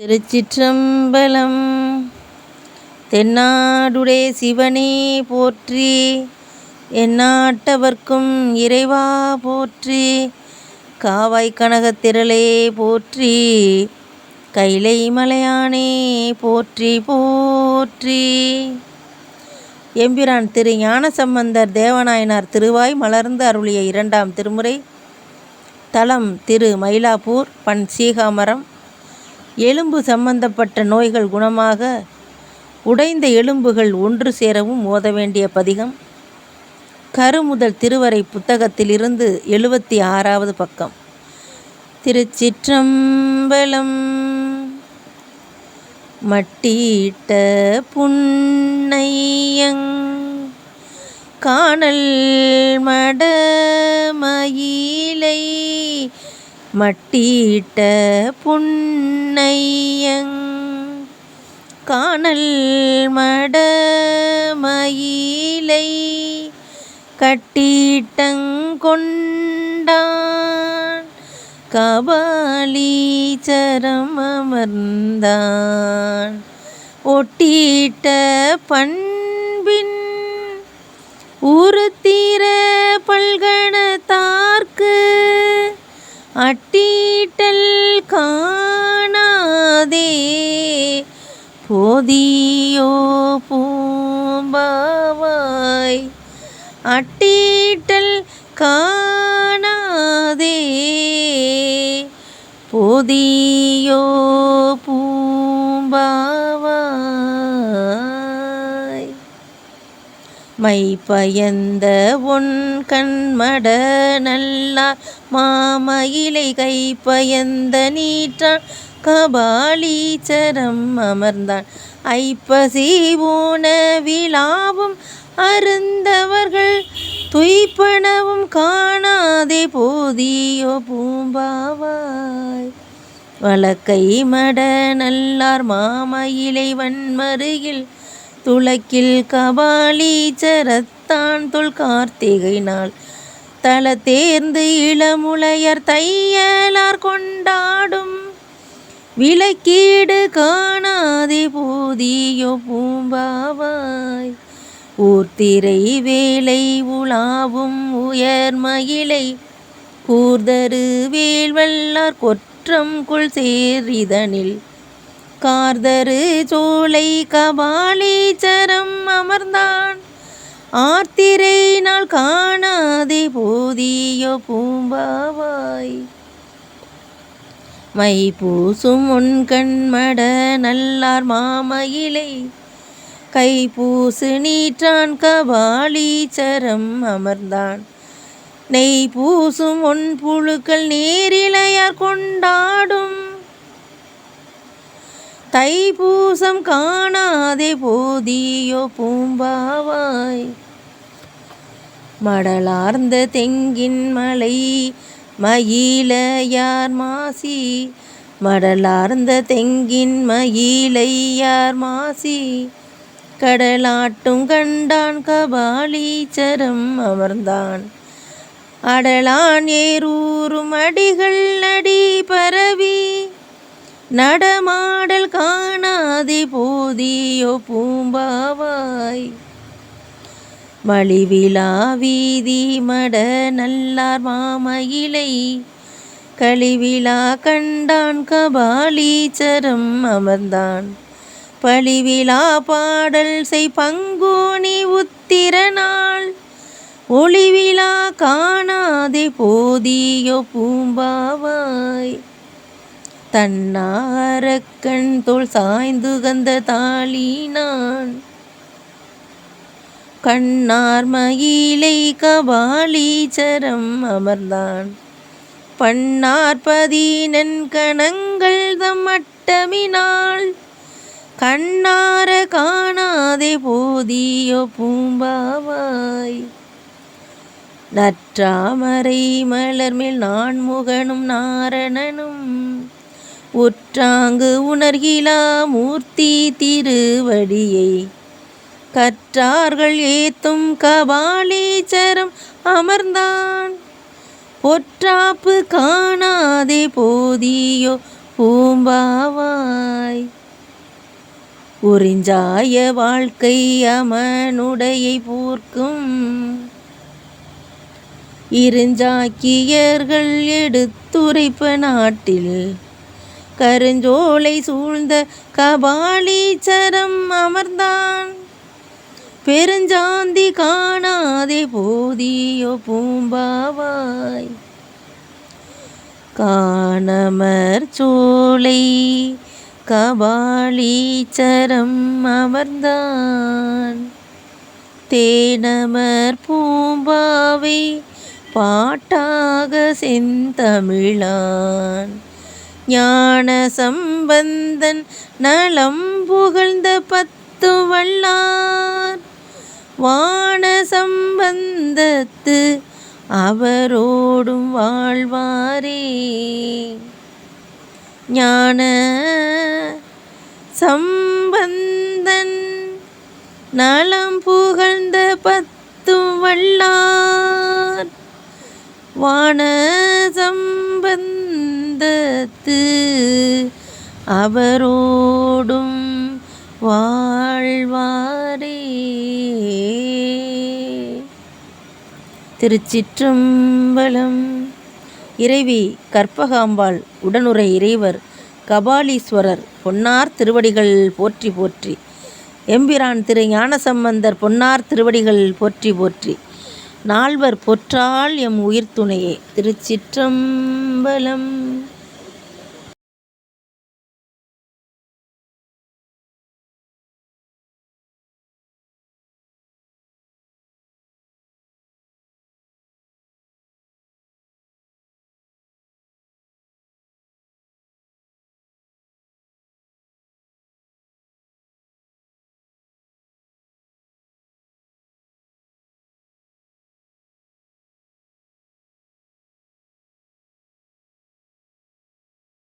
திருச்சிற்றம்பலம். தென்னாடுடைய சிவனே போற்றி எந்நாட்டவர்க்கும் இறைவா போற்றி காவாய் கனகத்திரளே போற்றி கைலை மலையானே போற்றி போற்றி. எம்பிரான் திரு ஞானசம்பந்தர் தேவநாயனார் திருவாய் மலர்ந்து அருளிய இரண்டாம் திருமுறை. தலம் திரு மயிலாப்பூர் பண் சீகாமரம் எலும்பு சம்பந்தப்பட்ட நோய்கள் குணமாக உடைந்த எலும்புகள் ஒன்று சேரவும் ஓத வேண்டிய பதிகம். கருமுதல் திருவரை புத்தகத்திலிருந்து எழுபத்தி ஆறாவது பக்கம். திருச்சிற்றம்பலம் மட்டியிட்ட புன்னையங் காணல் மடமயிலை மட்டியிட்ட புன்னையங் காணல் மடமயிலை கட்டிட்டங்கொண்டான் கபாலீச்சரம் அமர்ந்தான் ஒட்டிட்ட பண்பின் உருத்திர அட்டீட்டல் காணாதே போதியோ பூம்பாவாய் அட்டீட்டல் காணாதே போதியோ பூம்பாவாய் மை பயந்த உன் கண்மட நல்லார் மாமயிலை கை பயந்த நீற்றான் கபாலீச்சரம் அமர்ந்தான் ஐப்பசி உணவிழாவும் அருந்தவர்கள் துய்ப்பனவும் காணாதே போதியோ பூம்பாவாய். வழக்கை மட நல்லார் மாமயிலை வன்மருகில் துளக்கில் கபாலீச்சரத்தான் தொல் கார்த்திகை நாள். தல தேர்ந்து இளமுளையர் தையலார் கொண்டாடும். விளக்கீடு காணாதே போதியோ பூம்பாவாய். ஊர்த்திரை வேலை உலாவும் உயர் மகிழை கூர்தரு வேல்வல்லார் கொற்றம் கொள் சேரிதனில் கார்தரு சோலை கபாலீச்சரம் அமர்ந்தான். ஆர்த்திரை நாள் காணாதே போதியோ பூம்பாவாய். மை பூசும் உன் கண்மட நல்லார் மாமயிலை. கை பூசு நீற்றான் கபாலீச்சரம் அமர்ந்தான். நெய் பூசும் உன் புழுக்கள் நேரிலையார் கொண்டாடும். தைப்பூசம் காணாதே போதியோ பூம்பாவாய். மடலார்ந்த தெங்கின் மலை மயிலையார் மாசி. மடலார்ந்த தெங்கின் மயிலையார் மாசி. கடலாட்டும் கண்டான் கபாலீச்சரம் அமர்ந்தான். அடலான் ஏரூரும் அடிகள் நடி பரவி. நடமாடல் காணாதி போதியோ பூம்பாவாய். மலிவிழா வீதி மட நல்லார் மாமயிலை. கழிவிழா கண்டான் கபாலீச்சரம் அமர்ந்தான். பழிவிழா பாடல் செய் பங்குனி உத்திரநாள் ஒளிவிழா காணாதே போதியோ பூம்பாவாய். தன்னாரக்கண் தோல் சாய்ந்துகந்த தாளினான். கண்ணார் மயிலை கபாலீச்சரம் அமர்ந்தான். பன்னார்பதீனன் கணங்கள் தம் அட்டமினாள். கண்ணார காணாதே போதியோ பூம்பாவாய். நற்றாமரை மலர்மேல் நான் முகனும் நாரணனும். ஒற்றாங்கு உணர்கிலா மூர்த்தி திருவடியை. கற்றார்கள் ஏத்தும் கபாலீச்சரம் அமர்ந்தான். பொற்றாப்பு காணாதே போதியோ பூம்பாவாய். உறிஞ்சாய வாழ்க்கை அமனுடையை பூர்க்கும். இருஞ்சாக்கியர்கள் எடுத்துரைப்ப நாட்டில் கருஞ்சோலை சூழ்ந்த கபாலீச்சரம் அமர்ந்தான். பெருஞ்சாந்தி காணாதே போதியோ பூம்பாவாய். காணமர் சோலை கபாலீச்சரம் அமர்ந்தான். தேனமர் பூம்பாவை பாட்டாக செந்தமிழான். ஞான சம்பந்தன் நலம் புகழ்ந்த பத்து வல்லார். வான சம்பந்தத்து அவரோடும் வாழ்வாரே. ஞான சம்பந்தன் நலம் புகழ்ந்த பத்து வல்லார். வான சம்பந்தத்து அவரோடும் வாழ்வாரே. திருச்சிற்றம்பலம். இறைவி கற்பகாம்பாள் உடனுரை இறைவர் கபாலீஸ்வரர் பொன்னார் திருவடிகள் போற்றி போற்றி. எம்பிரான் திரு ஞானசம்பந்தர் பொன்னார் திருவடிகள் போற்றி போற்றி. நால்வர் பொற்றால் எம் உயிர் துணையே திருச்சிற்றம்பலம்.